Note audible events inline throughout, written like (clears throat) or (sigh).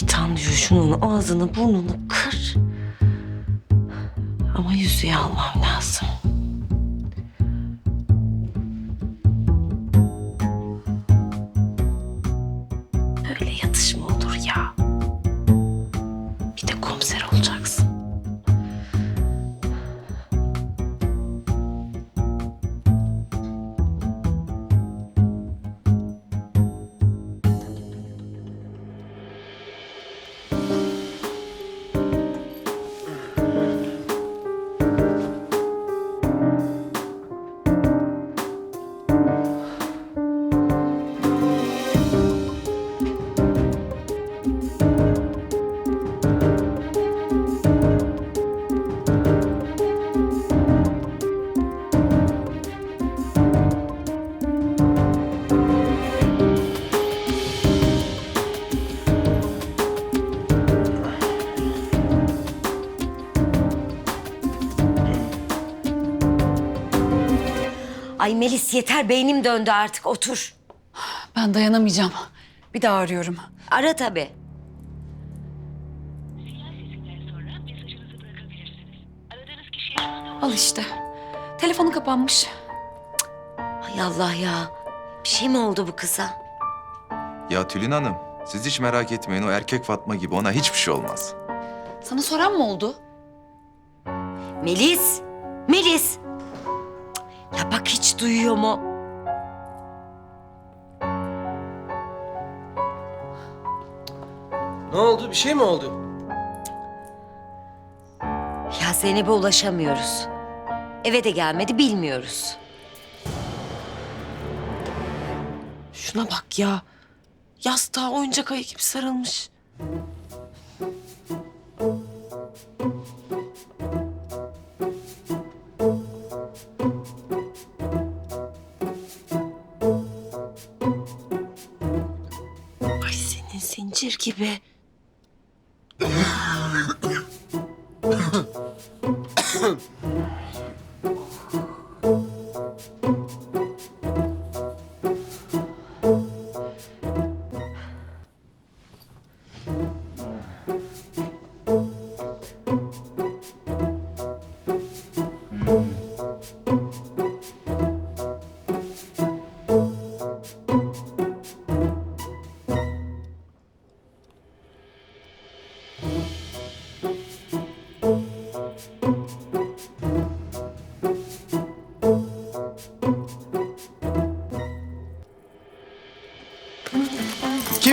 Ay Tanju şunun ağzını burnunu kır. Ama yüzüğü almam lazım. Öyle yatış Ay Melis yeter beynim döndü artık otur. Ben dayanamayacağım. Bir daha arıyorum. Ara tabii. Al işte. Telefonu kapanmış. Ay Allah ya. Bir şey mi oldu bu kıza? Ya Tülin Hanım, siz hiç merak etmeyin. O erkek Fatma gibi ona hiçbir şey olmaz. Sana soran mı oldu? Melis. Melis. Ya bak hiç duyuyor mu? Ne oldu? Bir şey mi oldu? Ya Zeynep'e ulaşamıyoruz. Eve de gelmedi bilmiyoruz. Şuna bak ya. Yastığa oyuncak ayı gibi sarılmış. Gibi.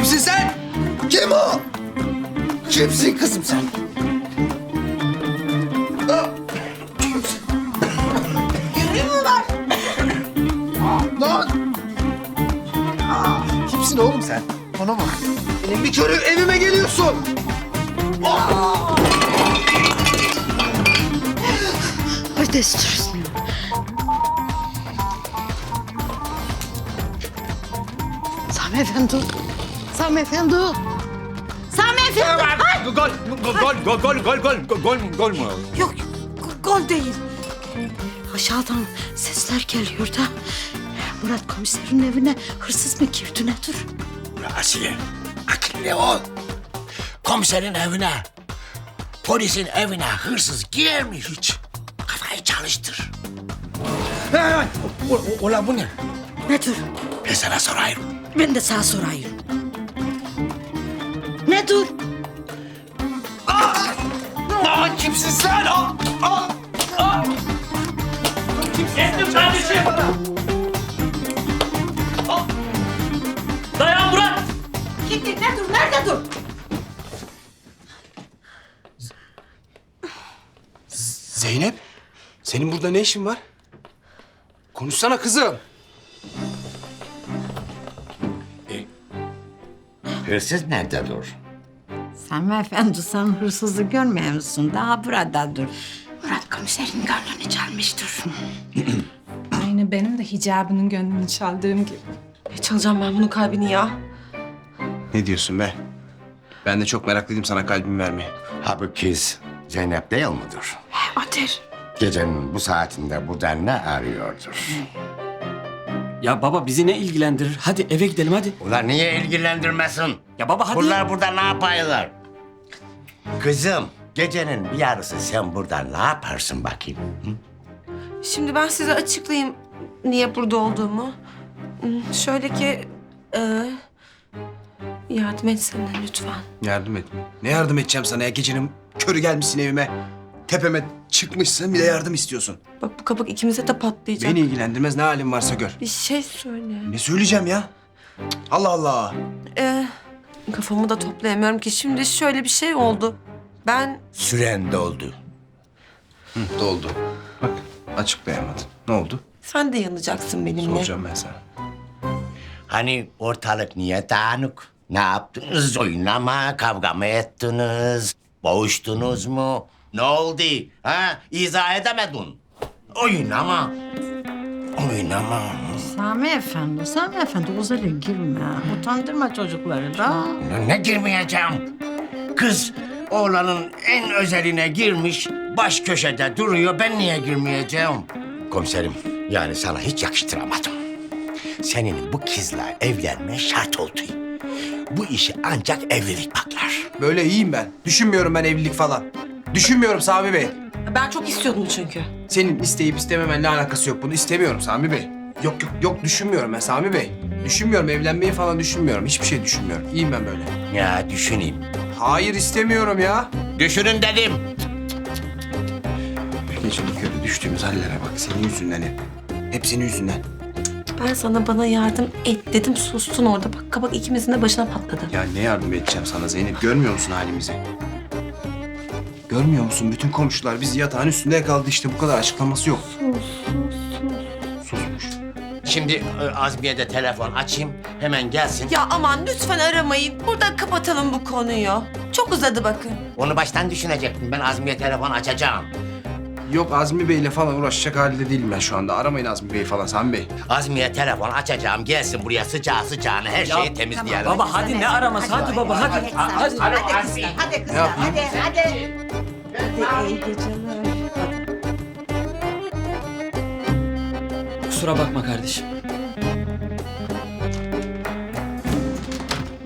Kimsin sen? Kim o? Kimsin kızım sen? Yüzüğün mü var? Lan! Kimsin oğlum sen? Bana bak. Benim bir körü evime geliyorsun. Ay destur. Sami Efendi. Sami Efendi. Sami Efendi. Gol, gol, gol, gol, gol, gol, gol, gol, gol mu? Yok, go- gol değil. Aşağıdan sesler geliyor da. Murat komiserin evine hırsız mı girdi nedir? Asiye, akıllı ol. Komiserin evine, polisin evine hırsız girer mi hiç? Kafayı çalıştır. O- Ulan bu ne? Nedir? Ben sana sorayım. Ben de sana sorayım. Nedir? Aa, kimsin sen? Aa, aa. Kestim kardeşim. Dayan Murat. Kimdir? Nedir? Nerede dur? Zeynep, senin burada ne işin var? Konuşsana kızım. Hırsız nerede dur? Sami Efendi sen hırsızı görmüyor musun? Daha buradadır. Murat komiserin gönlünü çalmıştır. (clears throat) Aynı benim de hicabının gönlünü çaldığım gibi. Ne çalacağım ben bunun kalbini ya? Ne diyorsun be? Ben de çok meraklıydım sana kalbimi vermeye. Ha bu kız Zeynep değil midir? Otur. Gecenin bu saatinde burada ne arıyordur? Ya baba bizi ne ilgilendirir? Hadi eve gidelim hadi. Ulan niye ilgilendirmesin? Ya baba hadi. Bunlar burada ne yapıyorlar? Kızım, gecenin bir yarısı sen burada ne yaparsın bakayım? Şimdi ben size açıklayayım niye burada olduğumu. Hmm, Şöyle ki... e, yardım etsene lütfen. Yardım et. Ne yardım edeceğim sana ya? Gecenin körü gelmişsin evime. Tepeme çıkmışsın bir de yardım istiyorsun. Bak bu kabak ikimize de patlayacak. Beni ilgilendirmez ne halin varsa gör. Bir şey söyle. Ne söyleyeceğim ya? Cık, Allah Allah. Ee, kafamı da toplayamıyorum ki. Şimdi şöyle bir şey oldu. Ben Süren doldu. Hı, doldu. Bak açıklayamadın. Ne oldu? sen de yanacaksın benimle. Soracağım ben sana. Hani ortalık niye dağınık? Ne yaptınız? Oynama, kavga mı ettiniz? Boğuştunuz mu? Ne oldu? Ha? İzah edemedin. Oynama. Oynama. Sami Efendi, Sami Efendi uzaya girme. Utandırma çocukları da. Ne girmeyeceğim? Kız oğlanın en özeline girmiş, baş köşede duruyor. Ben niye girmeyeceğim? Komiserim, yani sana hiç yakıştıramadım. Senin bu kızla evlenme şart oldu. Bu işi ancak evlilik patlar. Böyle iyiyim ben. Düşünmüyorum ben evlilik falan. Düşünmüyorum Sami Bey. Ben çok istiyordum çünkü. Senin isteyip istememenle alakası yok. Bunu istemiyorum Sami Bey. Yok yok yok düşünmüyorum ben Sami Bey. Düşünmüyorum evlenmeyi falan düşünmüyorum. Hiçbir şey düşünmüyorum. İyiyim ben böyle. Ya düşüneyim. Hayır istemiyorum ya. Düşünün dedim. Gecenin körü düştüğümüz hallere bak. Senin yüzünden hep. Hep senin yüzünden. Ben sana bana yardım et dedim sustun orada. Bak kabak ikimizin de başına patladı. Ya ne yardım edeceğim sana Zeynep? Görmüyor musun halimizi? Görmüyor musun? Bütün komşular bizi yatağın üstünde yakaladı işte. Bu kadar açıklaması yok. Susmuş. Şimdi e, Azmiye de telefon açayım. Hemen gelsin. Ya aman lütfen aramayın. Burada kapatalım bu konuyu. Çok uzadı bakın. Onu baştan düşünecektim. Ben Azmiye telefon açacağım. Yok Azmi Bey'le falan uğraşacak halde değilim ben şu anda. Aramayın Azmi Bey falan Sami Bey. Azmiye telefon açacağım. Gelsin buraya sıcağı sıcağına her şeyi temizleyelim. Baba hadi ne araması? Hadi, baba hadi. Hadi. Hadi kızlar, hadi, hadi. Hadi iyi geceler. Kusura bakma kardeşim.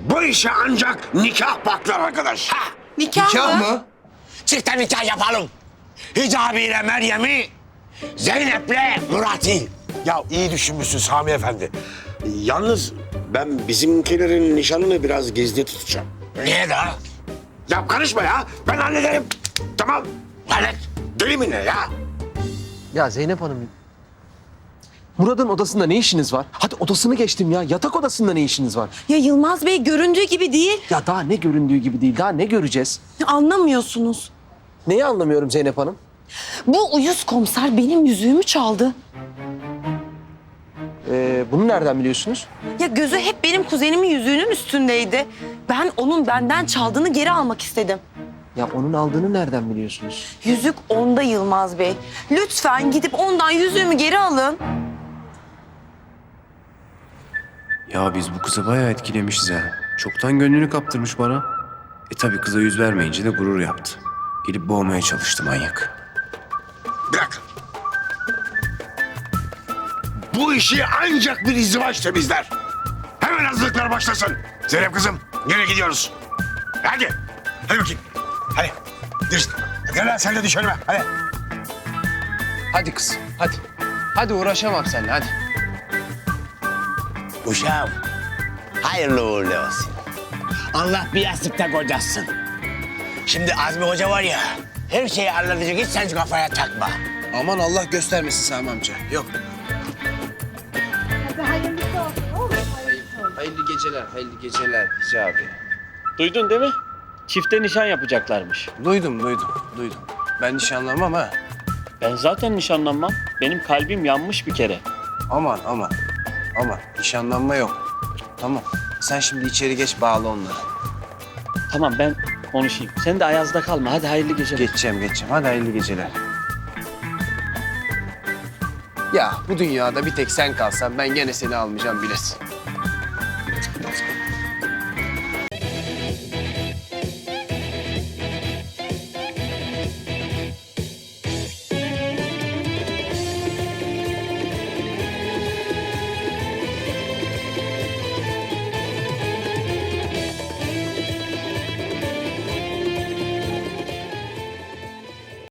Bu işe ancak nikah baklar arkadaş. Nikah, Nikah mı? mı? Çifte nikah yapalım. Hicabi ile Meryem'i, Zeynep'le Murat'ı. Ya iyi düşünmüşsün Sami Efendi. Yalnız ben bizimkilerin nişanını biraz gizli tutacağım. Niye la? Ya karışma ya. Ben hallederim. Tamam. Hallet. Deli mi ne ya? Ya Zeynep Hanım, Murat'ın odasında ne işiniz var? Hadi odasını geçtim ya. Yatak odasında ne işiniz var? Ya Yılmaz Bey göründüğü gibi değil. Ya daha ne göründüğü gibi değil. Daha ne göreceğiz? Anlamıyorsunuz. Neyi anlamıyorum Zeynep Hanım? Bu uyuz komiser benim yüzüğümü çaldı. Ee, bunu nereden biliyorsunuz? Ya gözü hep benim kuzenimin yüzüğünün üstündeydi. Ben onun benden çaldığını geri almak istedim. Ya onun aldığını nereden biliyorsunuz? Yüzük onda Yılmaz Bey. Lütfen gidip ondan yüzüğümü geri alın. Ya biz bu kızı bayağı etkilemişiz ha. Çoktan gönlünü kaptırmış bana. E tabii kıza yüz vermeyince de gurur yaptı. Gelip boğmaya çalıştı manyak. Bırak. Bu işi ancak bir izdivaç temizler. Hemen hazırlıklar başlasın. Zeynep kızım, nereye gidiyoruz? Hadi. Hadi bakayım. Hadi. Düş. Hadi lan sen de düş önüme. Hadi. Hadi kız, hadi. Hadi uğraşamam seninle, hadi. Uşağım, hayırlı uğurlu olsun. Allah bir yastıkta kocasın. Şimdi Azmi Hoca var ya, her şeyi halledecek hiç sen kafaya takma. Aman Allah göstermesin Sami amca. Yok. Hadi hayırlısı olsun. oğlum, hayırlısı olsun. Hayırlı geceler, hayırlı geceler Hicabi. Duydun değil mi? Çifte nişan yapacaklarmış. Duydum, duydum, duydum. Ben nişanlanmam ha. Ben zaten nişanlanmam. Benim kalbim yanmış bir kere. Aman, aman, aman. Nişanlanma yok. Tamam. Sen şimdi içeri geç, bağla onları. Tamam ben konuşayım. Sen de Ayaz'da kalma. Hadi hayırlı geceler. Geçeceğim, geçeceğim. Hadi hayırlı geceler. Ya bu dünyada bir tek sen kalsan ben gene seni almayacağım bilesin.